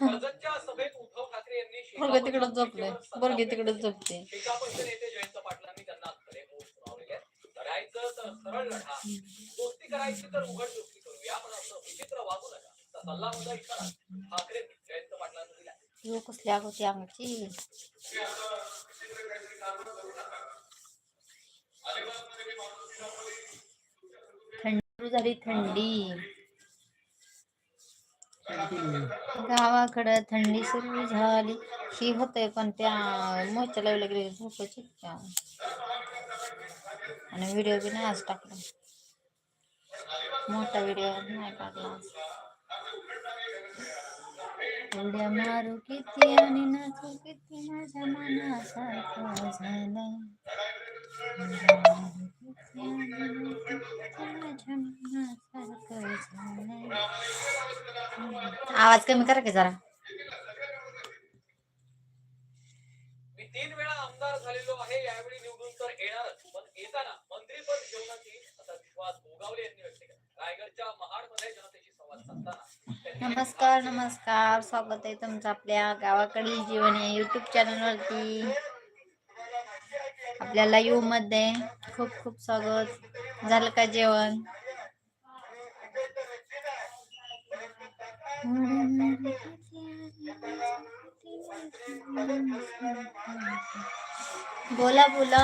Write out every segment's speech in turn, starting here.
कर्जतच्या सभेत उद्धव ठाकरे यांनी पोरगं तिकडं झोपलंय पोरगी तिकडे झोपते. शेकापचे नेते जयंत थंडी झाली थंडी. गावाकडं थंडी सुरू झाली. ही होतंय पण त्या मोच्या लावल्या गेले झोपायची आणि व्हिडिओ बी नाही आज टाकला. मोठा व्हिडिओ नाही टाकला उड्या मारू किती आणि नाचू किती माझ्या मनासारखं झालं. आवाज कमी करा की जरा. मी तीन वेळा आमदार झालेलो आहे यावेळी निवडून तर येणारच. पण येताना मंत्रीपद जेवणात येईल असा विश्वास गोगावले यांनी व्यक्त केला. रायगडच्या महाडमध्ये जनतेशी संवाद साधताना नमस्कार नमस्कार. स्वागत आहे तुमचं आपल्या गावाकडील जीवन या युट्यूब चॅनलवरती आपल्याला यू मध्ये. खूप खूप स्वागत. झालं का जेवण? बोला बोला.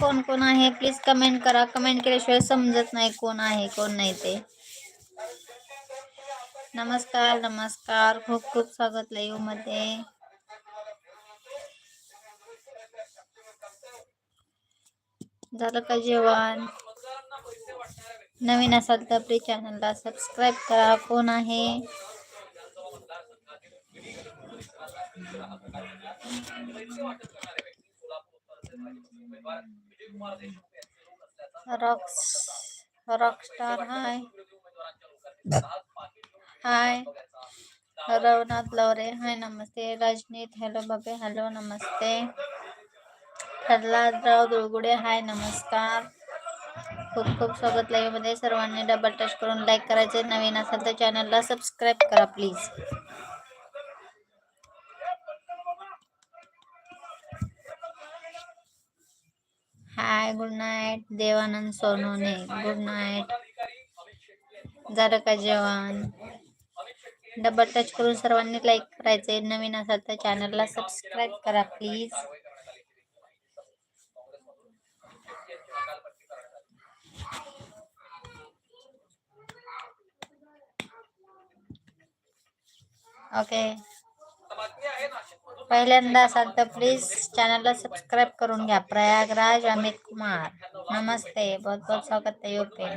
कोण कोण आहे? प्लीज कमेंट करा. कमेंट केल्याशिवाय समजत नाही कोण आहे कोण नाही ते. नमस्कार नमस्कार. खूप खूप स्वागत लाईव्हमध्ये. झालं का जेवण? नवीन असाल तर आपल्या चॅनलला सबस्क्राईब करा. कोण आहे? विधानसभा rock star rockstar hi hi Ravnath Lavre hi नमस्ते. रजनीत हॅलो बाबे हॅलो नमस्ते. प्रल्हादराव दुळगुडे हाय नमस्कार. खूप खूप स्वागत लाईव्हमध्ये सर्वांनी. डबल टच करून लाईक करायचे. नवीन असाल तर चॅनलला सबस्क्राईब करा please hi good night Devanand Sonawane good night झालं का जेवण डबल टच करून सर्वांनी लाईक करायचे. नवीन असाल तर चॅनलला सबस्क्राईब करा प्लीज ओके. पहिल्यांदा असाल तर प्लीज चॅनलला सबस्क्राईब करून घ्या. प्रयागराज अमित कुमार. नमस्ते. बहुत बहुत स्वागत आहे ओके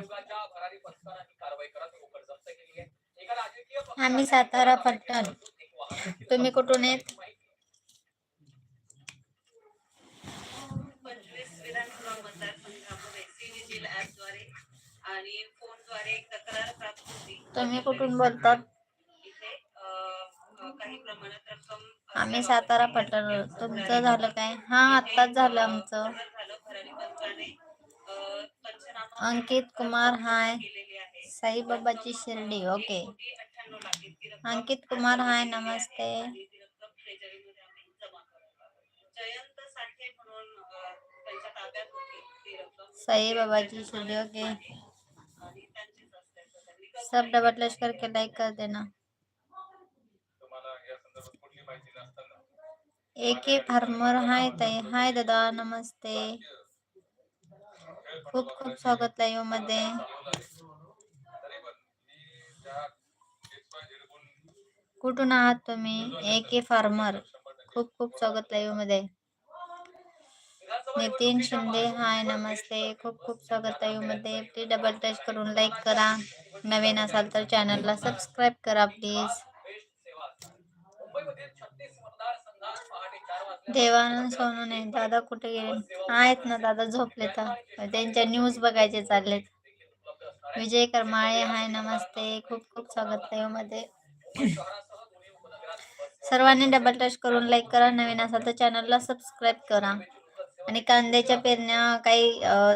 आम्ही सातारा पट्टण तुम्ही कुठून येत? तुम्ही कुठून बोलतात? आम्ही सातारा पठार तुमचं झालं काय? हा आत्ताच झालं आमचं. अंकित कुमार हाय. साईबाबाची शिर्डी ओके. अंकित कुमार हाय नमस्ते. साईबाबाची शिर्डी ओके. सब डबल लश्कर के लाइक कर देना. एक फार्मर हाय ताई. हाय दादा, नमस्ते. खूप खूप स्वागत लाईव्ह मध्ये कुठून आहात तुम्ही? एक फार्मर. खूप खूप स्वागत लाईव्ह मध्ये नितीन शिंदे, हाय, नमस्ते. खूप खूप स्वागत लाईव्ह मध्ये प्लीज़ डबल टच करून लाईक करा. नवीन असाल तर चॅनलला सबस्क्राईब करा प्लीज़ देवानंद सोनूने दादा कुठे गेले? आहेत ना दादा झोपले तर. त्यांच्या न्यूज बघायचे चाललेत. विजय करमाळे हाय नमस्ते. खूप खूप स्वागत आहे मध्ये सर्वांनी डबल टच करून लाईक करा. नवीन असाल तर चॅनलला सबस्क्राईब करा. आणि कांद्याच्या पेरण्या काही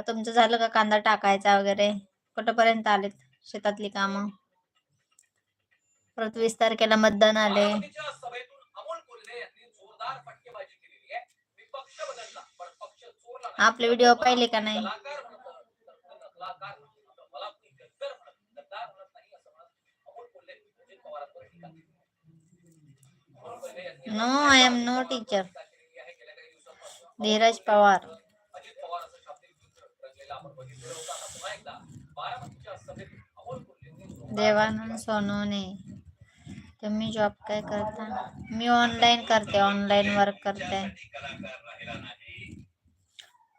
तुमचं झालं का कांदा टाकायचा वगैरे? कुठंपर्यंत आलेत शेतातली कामं? परत वीस तारखेला मतदान आले. आपले व्हिडिओ पाहिले का नाही? No I am no teacher Dheeraj Pawar Devanand Sonone तुम्ही जॉब काय करता? मी ऑनलाईन करते ऑनलाईन वर्क करते.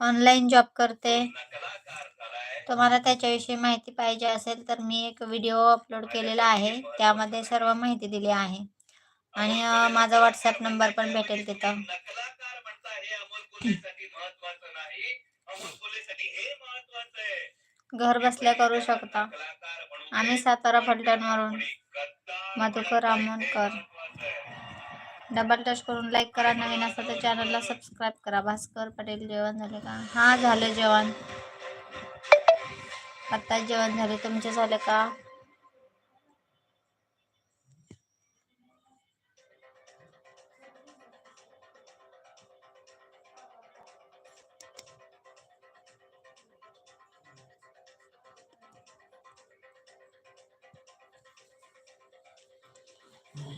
ऑनलाईन जॉब करते. तुम्हाला त्याच्याविषयी माहिती पाहिजे असेल तर मी एक व्हिडिओ अपलोड केलेला आहे. त्यामध्ये सर्व माहिती दिली आहे. आणि माझा व्हॉट्सअप नंबर पण भेटेल तिथं. घर बसल्या करू शकता. आम्ही सातारा फलटण वरून मधुकर आमोणकर. डबल टच करून लाईक करा. नवीन असा तर चॅनलला सबस्क्राईब करा. भास्कर पटेल जेवण झाले का? हा झालं जेवण. आत्ताच जेवण झाले. तुमचे झाले का?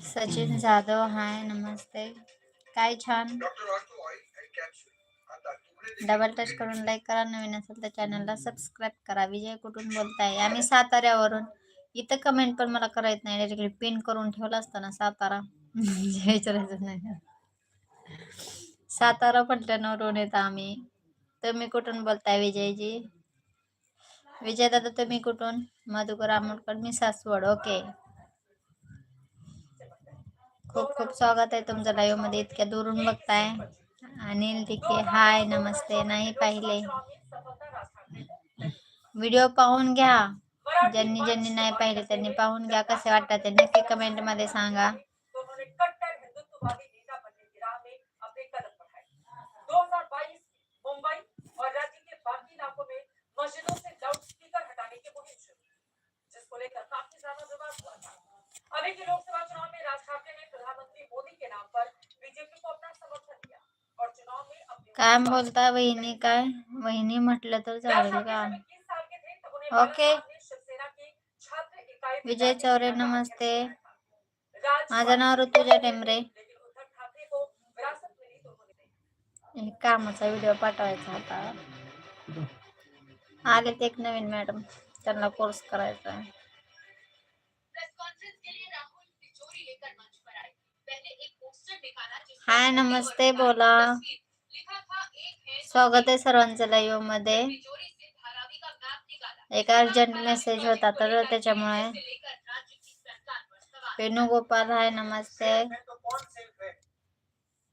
सचिन जाधव हाय नमस्ते. काय छान? डबल टच करून लाईक करा नवीन असेल तर चॅनलला सबस्क्राईब करा. विजय कुठून बोलताय? आम्ही साताऱ्यावरून. इथं कमेंट पण मला करायचं नाही. डायरेक्टली पिन करून ठेवलं असतं ना सातारा. विचारायचं नाही. सातारा पलटणवरून येत आम्ही. तुम्ही कुठून बोलताय विजयजी? विजय दादा तुम्ही कुठून? मधुकर आमोडकर मी सासवड. ओके खूप खूप स्वागत आहे तुमचं लाईव्हमध्ये. इतक्या दुरून बघताय. अनिल टिके हाय नमस्ते. नाही पाहिले. व्हिडिओ पाहून घ्या. ज्यांनी ज्यांनी नाही पाहिले त्यांनी पाहून घ्या. कसे वाटतात ते नक्की कमेंटमध्ये सांगा तो उन्होंने कट्टर हिंदुत्ववादी नेता बनने की राह में अपने कदम बढ़ाए 2022 मुंबई और राज्य के बाकी इलाकों में मस्जिदों से लाउडस्पीकर हटाने की मुहिम शुरू की, जिसको लेकर काफी ज्यादा विवाद हुआ था अभी के लोकसभा चुनाव में राज ठाकरे ने प्रधानमंत्री मोदी के नाम पर बीजेपी को अपना समर्थन दिया और चुनाव में अपने काय बोलता वहिनी काय? वहिनी म्हटलं तर चालेल का ओके विजय चौरे नमस्ते. माझं नाव ऋतुजा टेमरे कामाचा व्हिडिओ पाठवायचा होता आले ते एक नवीन मॅडम त्यांना कोर्स करायचा आहे. हाय नमस्ते बोला. स्वागत आहे सर्वांचं लाईव्हमध्ये. तिजोरी से धारावी का मैप निकाला एक अर्जंट मेसेज होता तर त्याच्यामुळे. से लेकर राज्य की सरकार पर सवाल वेणुगोपाल हाय नमस्ते. तो कौन सेफ है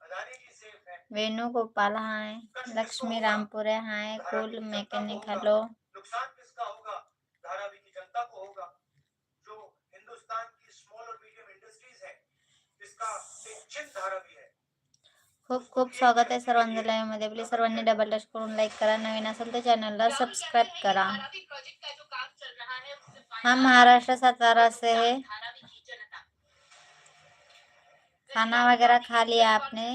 अदानी जी सेफ है Venugopal hi Lakshmi Rampure hi cool mechanic hello नुकसान किसका होगा धारावी की जनता को होगा जो हिंदुस्तान की स्मॉल और मीडियम इंडस्ट्रीज है इसका एक चिन्ह धारावी है खूप खूप स्वागत आहे सर्वांना लाईव्हमध्ये प्लीज सर्वांनी डबल टच करून लाईक करा. नवीन असेल तर चॅनलला सबस्क्राईब करा. हा महाराष्ट्र सातारा असे है. खाना वगैरह खा लिया आपने.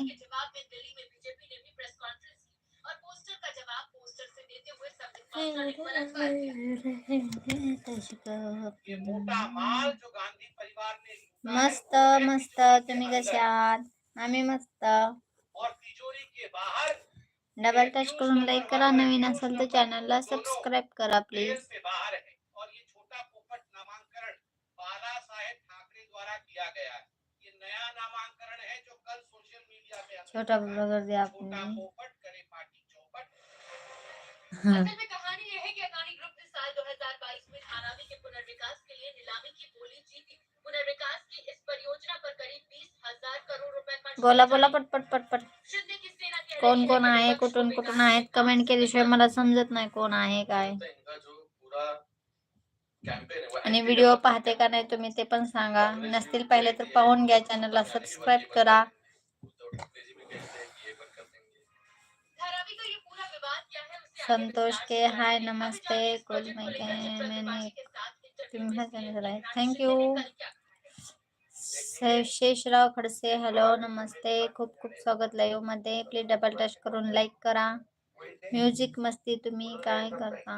मस्त मस्त. तुम्ही कसे आहात? आम्ही मस्त और तिजोरी के बाहर डबल टच करून लाईक करा नवीन असेल तर चॅनलला सबस्क्राईब करा जेल प्लीज. से बाहर है और ये छोटा पोपट नामांकन बाला साहेब ठाकरे द्वारा किया गया है. ये नया नामांकन है जो कल सोशल मीडिया पे हमने छोटा देखा है। ब्लॉगर दिया छोटा आपने पोपट करे पार्टी चौपट। असल में कहानी यह है कि अदानी ग्रुप ने साल 2022 में धारावी के पुनर्विकास के लिए नीलामी की बोली जीती। पुनर्विकास की इस परियोजना पर करीब बीस हज़ार करोड़ रुपए बोला बोला पट पट पट पट। शिंदे की सेना कह रही कोण है कोण कि आहे कुठून कुठून आहेत कमेंट केल्याशिवाय मला समजत नाही कोण आहे काय. है वो आणि व्हिडिओ पाहते का नाही तुम्ही ते पण सांगा. नसतील पाहिले तर पाहून घ्या चॅनलला सबस्क्राईब करा. ये संतोष के हाय नमस्ते कुछ मैं मैंने तुम्हें यू शेषराव खडसे हॅलो नमस्ते. खूप खूप स्वागत लाईव्हमध्ये प्लीज डबल टच करून लाईक करा. म्युझिक मस्ती तुम्ही काय करता?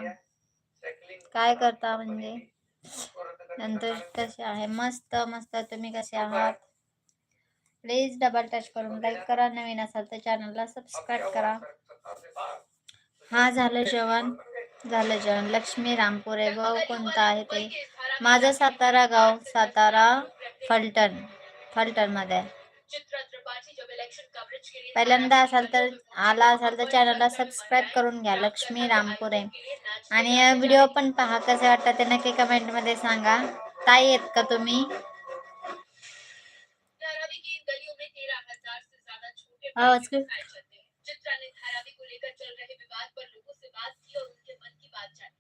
काय करता म्हणजे? संतोष कसे आहे? मस्त मस्त. तुम्ही कसे आहात? प्लीज डबल टच करून लाईक करा. नवीन असाल तर चॅनलला सबस्क्राईब करा. हा झालं जेवण. झालं जेवण. लक्ष्मी रामपुरे गाव कोणतं आहे ते? माझं सातारा गाव सातारा फलटण फलटणमध्ये आहे. पहिल्यांदा असाल तर आला असाल तर चॅनलला सबस्क्राईब करून घ्या लक्ष्मी रामपुरे. आणि व्हिडिओ पण पहा कसे वाटतात ते नक्की कमेंटमध्ये सांगा. ताई आहेत का तुम्ही? हो चित्रा ने धारावी को लेकर चल रहे विवाद पर लोगों से बात की और उनके मन की बात जानी।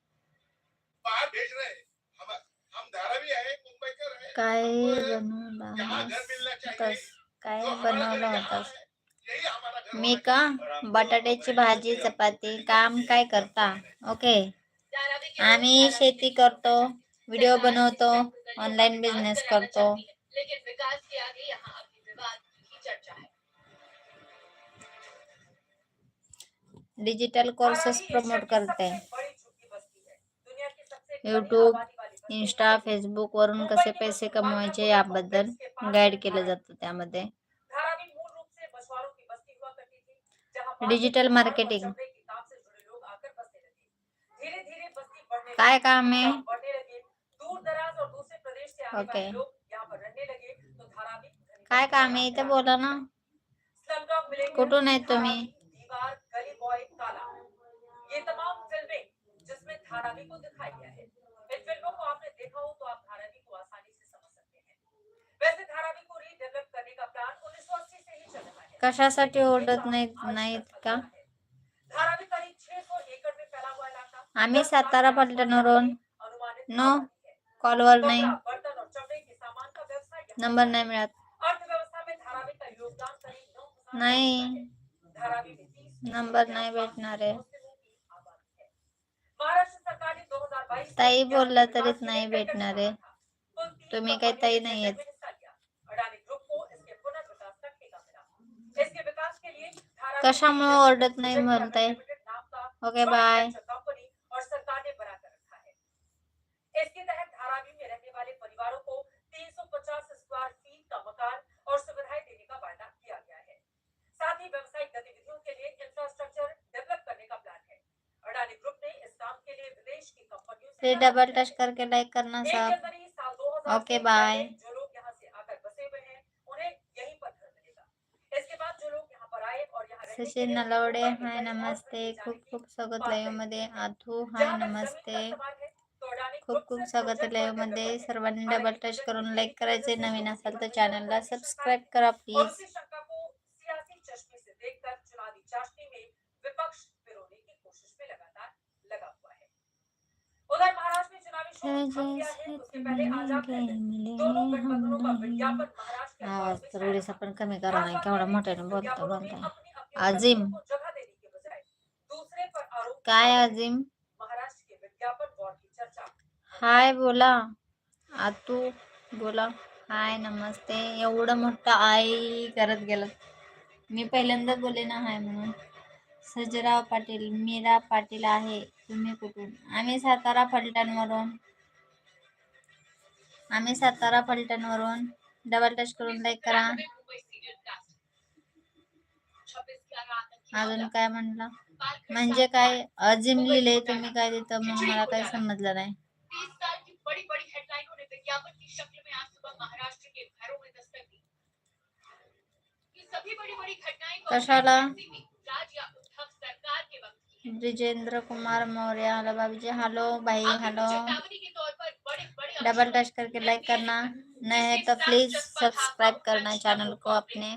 बाहर भेज रहे हम हम धारावी है मुंबईकर है काय यहाँ बनवला घर मिलना चाहिए। होतास काय बनवलं होतास मी का? बटाट्याची भाजी चपाती काम काय करता? ओके. आम्ही शेती करतो व्हिडिओ बनवतो ऑनलाईन बिझनेस करतो. लेकिन विकास के आगे यहाँ डिजिटल कोर्सेस प्रमोट करते हैं। यूट्यूब इंस्टा फेसबुक वरुण कसे पैसे कमवायचे याबद्दल गाईड केलं जातं त्यामध्ये डिजिटल मार्केटिंग काय काम आहे ओके काय काम आहे इथे बोला ना। कुठून आहेत तुम्ही। दीवार गली बॉय काला ये तमाम फिल्में जिसमें धारावी को दिखाया गया है इन फिल्मों को आपने देखा हो तो आप धारावी को आसानी से समझ सकते हैं। वैसे धारावी को रीडेवलप करने का प्लान 1980 से ही चल रहा है। कशासाठी ओरडत नाहीत नाहीत का? धारावी करीब 600 एकड़ में फैला हुआ इलाका। आम्ही सातारा पलटणवरून नो। कॉलवर नाही. नंबर नाही मिळत. अर्थव्यवस्था में धारावी का योगदान करीब 9 नाही. धारावी में 30 नंबर नहीं भेटणार आहे ताई बोलला तरीच तो नहीं भेटणार आहे तुम्ही काही ताई नाही आहेत कशामुळे ओरडत नाही है ओके बाय जो लोग यहाँ पर आए और यहाँ रहने के सचिन लिए नलवडे ऊपर की हाय गली और नमस्ते नीचे खूप जाने खूप की स्वागत बात लाईव्ह कही। मध्ये आथू हाय जहाँ तक नमस्ते। जमीन का सवाल है, तो अडानी खूप ग्रुप खूप से स्वागत आहे प्रोजेक्ट लाईव्ह परमध्ये डेवलप सर्वांनी करने डबल वाले टच प्रोजेक्ट करून की लाईक करायचे वजह से नवीन लोगों असाल की तर वजह चॅनलला से सबस्क्राईब करा और प्लीज उसी शंका को सियासी चश्मे से देखकर चुनावी चाशनी में विपक्ष पिरोने की कोशिश में लगातार लगा हुआ है उधर महाराष्ट्र में चुनावी शोर थम गया है उसके पहले आजाद ने दोनों गठबंधनों का विज्ञापन महाराष्ट्र के आवाज तर उडीसा पण कमी करा नाही केवढा मोठ्याने बोलतो विज्ञापनों अजिम काय अजिम हाय बोला. आतू बोला. हाय नमस्ते. एवढं मोठं आई करत गेलं. मी पहिल्यांदा बोले ना हाय म्हणून. सजराव पाटील मीरा पाटील आहे. तुम्ही कुठून? आम्ही सातारा फलटणवरून. आम्मी सतारा सातारा वरुण डबल टच कर लाइक करा. अजुन का म्हणला? म्हणजे काय? अजिम लिहिले तुम्ही काय तिथं मग मला कशाला? ब्रिजेंद्र कुमार मौर्य. हलो बाबीजी. हॅलो भाई हलो. डबल टच करके लाइक करना नए है तो प्लीज़ सब्सक्राइब करना चैनल को अपने।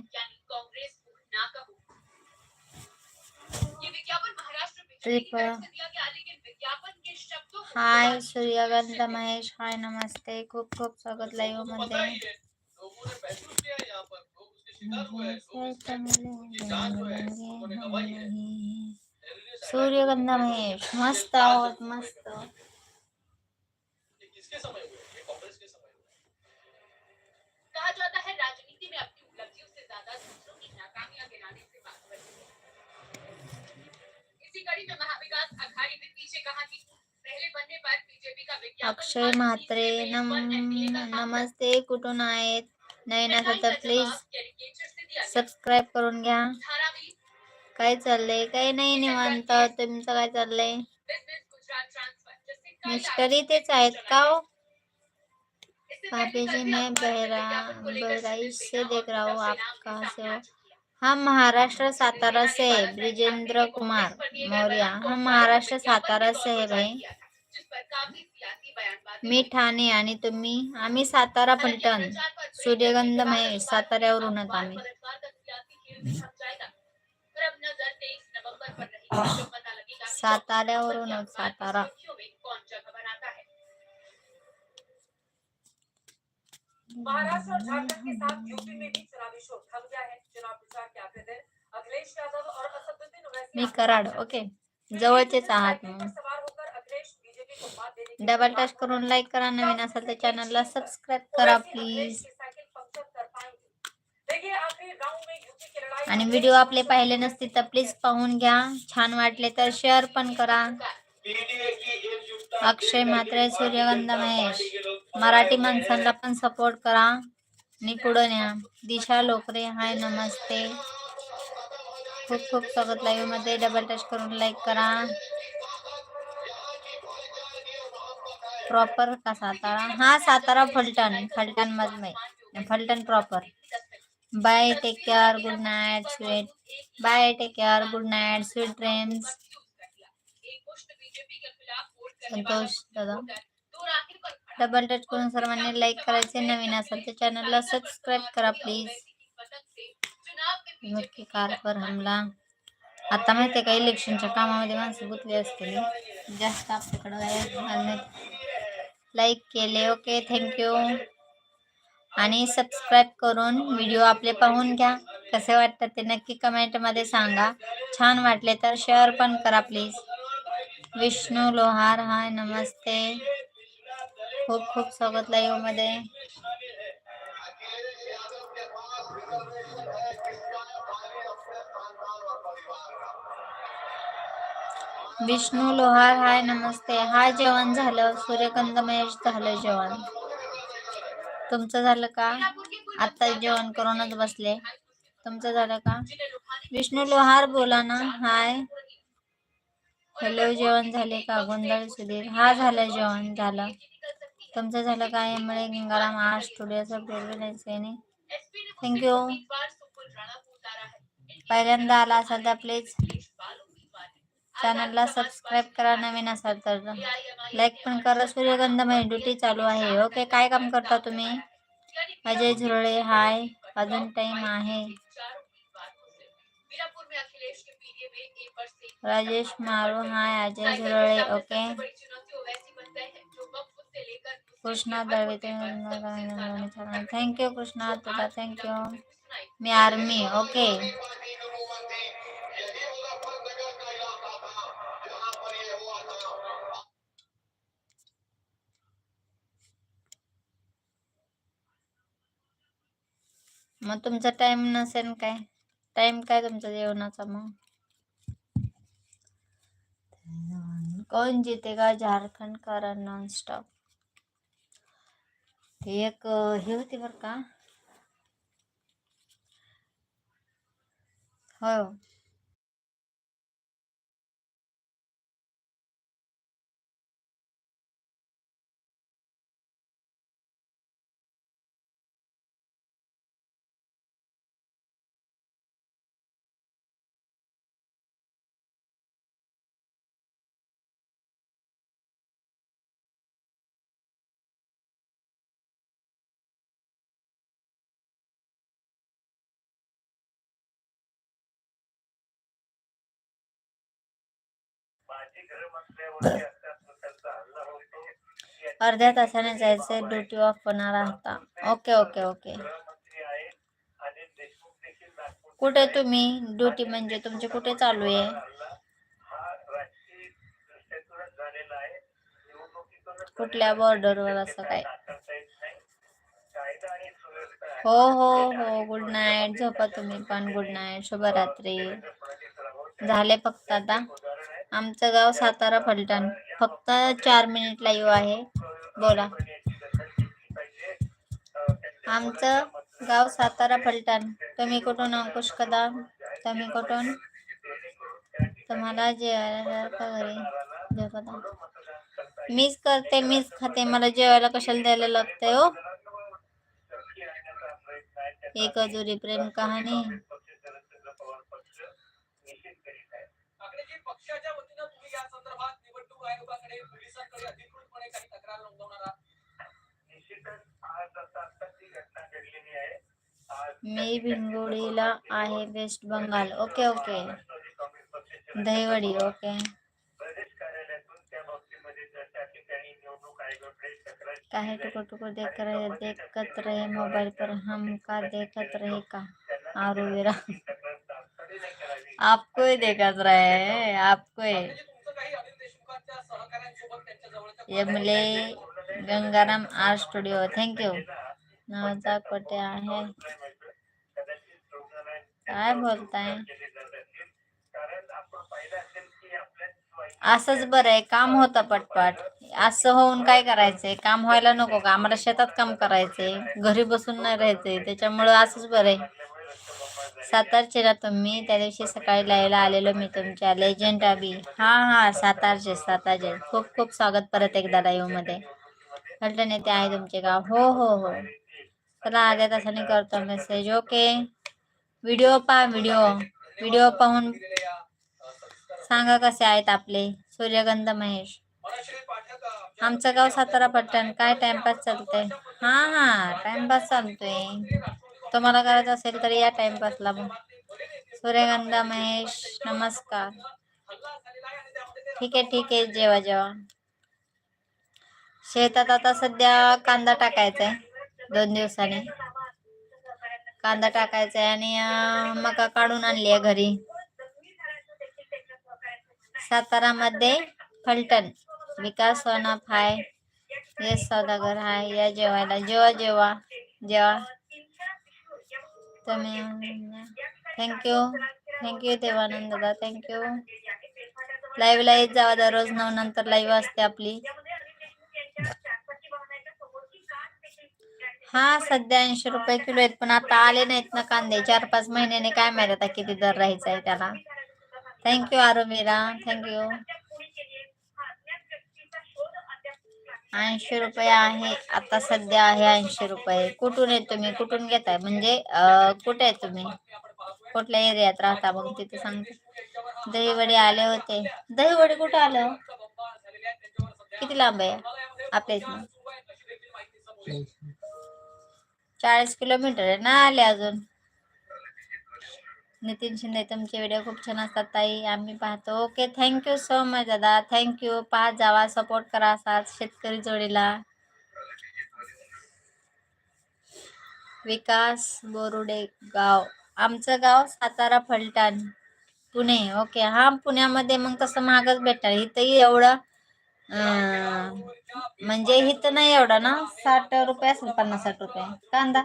हाय सूर्यगंध महेश। हाय नमस्ते। खूब खूब स्वागत लाइव मध्ये हम्म। सूर्यगंधा महेश मस्त मस्त किसके समय हुए ये कांग्रेस के समय हुए कहा जाता है राजनीति में अपनी उपलब्धियों से ज्यादा दूसरों की नाकामियां गिनाने से बात है। इसी कड़ी में महाविकास अघाड़ी ने पीछे कहा कि पहले बनने पर बीजेपी का विज्ञापन अक्षय तीसरे नम नमस्ते कुठून आहेत नाही करता है। नसेल तर प्लीज से। सबस्क्राईब करून घ्या। काय चाललंय? काही नाही निवांत तुमचं काय चाललंय? जिससे मिस्टरी तेच आहेत का हो इससे पहले जी मैं बहरा विज्ञापन बहराइच से देख रहा हूँ आपका आप कहाँ से हो? हम महाराष्ट्र सातारा से है ब्रिजेंद्र कुमार मौर्य। हम महाराष्ट्र सातारा से है भाई। मी ठाणे आणि तुम्ही? आम्ही सातारा पलटण सूर्यगंध महेश साताऱ्यावरून आम्ही. साताऱ्यावरून सातारा. महाराष्ट्र और झारखंड के साथ यूपी में भी चुनावी शोर थम गया है चुनाव प्रचार के आखिरी दिन अखिलेश यादव और असदुद्दीन ओवैसी मी कराड ओके. जवळचेच आहात डबल टच करून लाईक करा नवीन असेल तर चॅनलला सबस्क्राईब करा प्लीज में आणि व्हिडिओ आपले पाहिले नसतील तर प्लीज पाहून घ्या. छान वाटले तर शेअर पण करा. अक्षय मात्रे सूर्यगंधा महेश, मराठी माणसांना पण सपोर्ट करा. आणि न्या. दिशा लोकरे, हाय, नमस्ते. खूप खूप स्वागत लाईव्ह मध्ये. डबल टच करून लाईक करा. प्रॉपर का सातारा? हा, सातारा फलटण. फलटण मध्ये Phaltan proper bye take care good night sweet bye take care good night sweet dreams Santosh दादा डबल टच करून सर्वांनी लाईक करायचे. नवीन असेल तर चॅनलला सबस्क्राईब करा प्लीज नक्की कारवर हमला. आता माहिती आहे का इलेक्शनच्या कामामध्ये माणसं गुंतली असतील? जास्त आपल्याकडं लाईक केले ओके थँक्यू आणि सबस्क्राईब करून व्हिडिओ आपले पाहून घ्या. कसे वाटतात ते नक्की कमेंटमध्ये सांगा. छान वाटले तर शेअर पण करा प्लीज विष्णू लोहार हाय नमस्ते. खूप खूप स्वागत लाईव्हमध्ये विष्णू लोहार हाय नमस्ते. हाय जेवण झालं. सूर्यकांत महेश झालं जेवण. तुमचं झालं का? आत्ता जेवण करूनच बसले. तुमचं झालं का? विष्णू लोहार बोला ना. हाय. हॅलो जेवण झाले का? गोंधळ सुधीर. हा झालं जेवण झालं. तुमचं झालं काय म्हणजे गंगाराम आज स्टुडिओचा प्रेरणाने थँक्यू पहिल्यांदा आला असाल तर प्लीज चॅनलला सबस्क्राईब करा नवीन असाल तर. लाईक पण करा. सूर्यगंध माझी ड्युटी चालू आहे. ओके काय काम करता तुम्ही? अजय झुरळे हाय अजून टाइम आहे. Rajesh Maru hi Ajay Zurale, okay? Krishna Dalve thank you Krishna, तुला थँक्यू मी आर्मी ओके? मग तुमचा टाइम नसेल काय? टाइम काय तुमचा जेवणाचा मग? कौन जीतेगा? झारखंड का रन नॉन स्टॉप एक हे होती बरं का? हो। अर्ध्या तासाने जायचे ड्युटी ऑफ होणार आता. ओके ओके ओके कुठे तुम्ही? ड्युटी म्हणजे तुमची कुठे चालू आहे? कुठल्या बॉर्डरवर असं काय? हो हो हो. गुड नाईट झोपा तुम्ही पण. गुड नाईट शुभरात्री. झाले फक्त आता? आमचं गाव सातारा फलटण. फक्त चार मिनिट लाईव्ह आहे. बोला. आमचं गाव सातारा फलटण. तुम्ही कुठून अंकुश कदम तुम्ही कुठून? तुम्हाला जेवायला घरी मीच करते मीच खाते. मला जेवायला कशाला द्यायला लागतंय हो? एक अजुरी प्रेम कहाणी. मी भिंगोडीला आहे west Bengal okay okay Dahiwadi okay काहे टुकुर टुकुर देख रहे देखत रहे मोबाइल पर हम का देखत रहे का? आरू विरा। आपको ही देखत रहे आपको ही। Yamale Gangaram R studio thank you नावाचा कोटे आहे. काय बोलताय? असंच बरं आहे काम होतं पटपट. असं होऊन काय करायचंय? काम व्हायला नको का? आम्हाला शेतात काम करायचंय. घरी बसून नाही राहायचंय. त्याच्यामुळं असंच बरं आहे. सातारचेला तुम्ही. त्या दिवशी सकाळी लाईव्हला आलेलो मी तुमच्या लेजंड अबी हा हा सातारचे सातारचे. खूप खूप स्वागत परत एकदा लाईव्हमध्ये. फलटण येते आहे तुमचे गाव. हो हो हो. चला अर्ध्या तासाने करतो मेसेज ओके व्हिडिओ पहा व्हिडिओ व्हिडिओ पाहून सांगा कसे आहेत आपले. सूर्यगंध महेश. आमचं गाव सातारा पट्टण. काय टाइमपास चालतंय? हा हा टाइमपास चालतोय. तुम्हाला करायचं असेल तर या टाइमपासला मग सूर्यगंधा महेश नमस्कार. ठीक आहे ठीक आहे जेवा जेवा. शेतात आता सध्या कांदा टाकायचा आहे दोन दिवसाने. कांदा टाकायचा आहे आणि मका काढून आणली आहे घरी. सातारामध्ये फलटण विकास सोनाफ हाय येस सौदागर हाय या जेवायला जेवा जेवा जेवा. तुम्ही थँक्यू थँक्यू देवानंद दादा थँक्यू लाईव्हला येत जावा दररोज नऊ नंतर लाईव्ह असते आपली हा सध्या ऐंशी रुपये किलो आहेत पण आता आले नाहीत ना कांदे. चार पाच महिन्याने काय माहीत आता किती दर राहायचा आहे त्याला. थँक्यू आरोमीरा थँक्यू ऐंशी रुपये आहे आता सध्या आहे ऐंशी रुपये. कुठून आहे तुम्ही कुठून घेताय? म्हणजे कुठे आहे तुम्ही? कुठल्या एरियात राहता? मग तिथे सांगते. दहीवडे आले होते. दहीवडे कुठे आलं? किती लांब आहे? आपल्या इथून? चाळीस किलोमीटर आहे ना आले अजून? नितीन शिंदे तुमचे व्हिडिओ खूप छान असतात ताई. आम्ही पाहतो. Okay thank you so much दादा. थँक्यू पाहत जावा सपोर्ट करा असाच शेतकरी जोडीला. विकास बोरुडे गाव. आमचं गाव सातारा फलटण पुणे. ओके हा पुण्यामध्ये मग तसं महागच भेटणार. इथंही एवढं म्हणजे इथं नाही एवढं ना? साठ रुपये असेल पन्नास साठ रुपये. कांदा?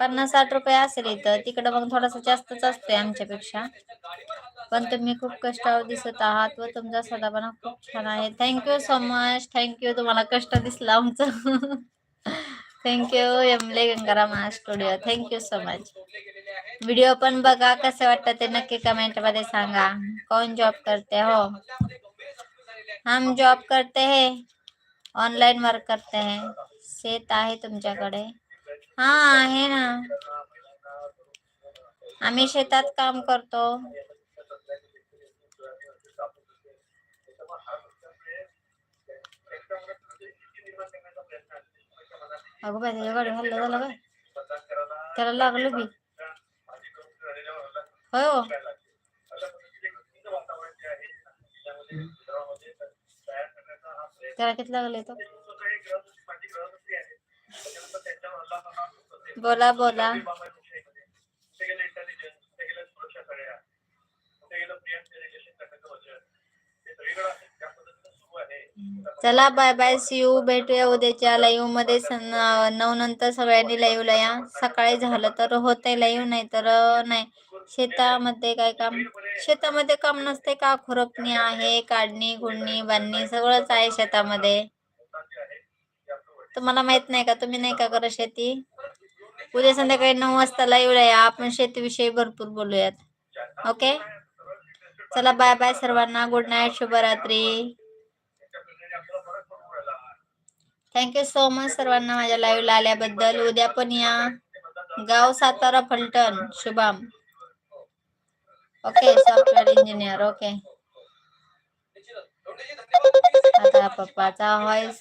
पन्नास साठ रुपये असेल इथं. तिकडं मग थोडासा जास्तच असतोय आमच्यापेक्षा. पण तुम्ही खूप कष्टावर दिसत आहात व तुमचा सदापणा खूप छान आहे. थँक्यू सो मच थँक्यू तुम्हाला कष्ट दिसला आमचं. Thank you Yamale Gangaram studio thank you so much video पण बघा कसे वाटतं ते नक्की कमेंटमध्ये सांगा. कोण जॉब करते हो? हम जॉब करते हे. ऑनलाइन वर्क करते हे. शेत आहे तुमच्याकडे. हा आहे ना. आम्ही शेतात काम करतो. अगो बाय त्याच्या गाडी हल्ला झाला काय त्याला लागलं बी. होय हो. त्याला किती लागले तो बोला बोला. चला बाय बाय सी यू भेटूया उद्याच्या लाईव्हमध्ये. नऊ नंतर सगळ्यांनी लाईव्हला या. सकाळी झालं तर होतंय लाईव्ह नाही तर नाही. शेतामध्ये काय काम? शेतामध्ये काम नसते का? खुरपणी आहे काढणी गुडणी बांधणी सगळंच आहे शेतामध्ये. तुम्हाला माहीत नाही का? तुम्ही नाही का करत शेती? उद्या संध्याकाळी नऊ वाजता लाईव्हला या. आपण शेतीविषयी भरपूर बोलूयात. ओके? चला बाय बाय सर्वांना. गुड नाईट शुभरात्री. थँक्यू सो मच सर्वांना माझ्या लाईव्हला आल्याबद्दल. उद्या पण या. गाव Satara Phaltan. Shubham. Okay software engineer okay. आता पप्पाचा व्हॉइस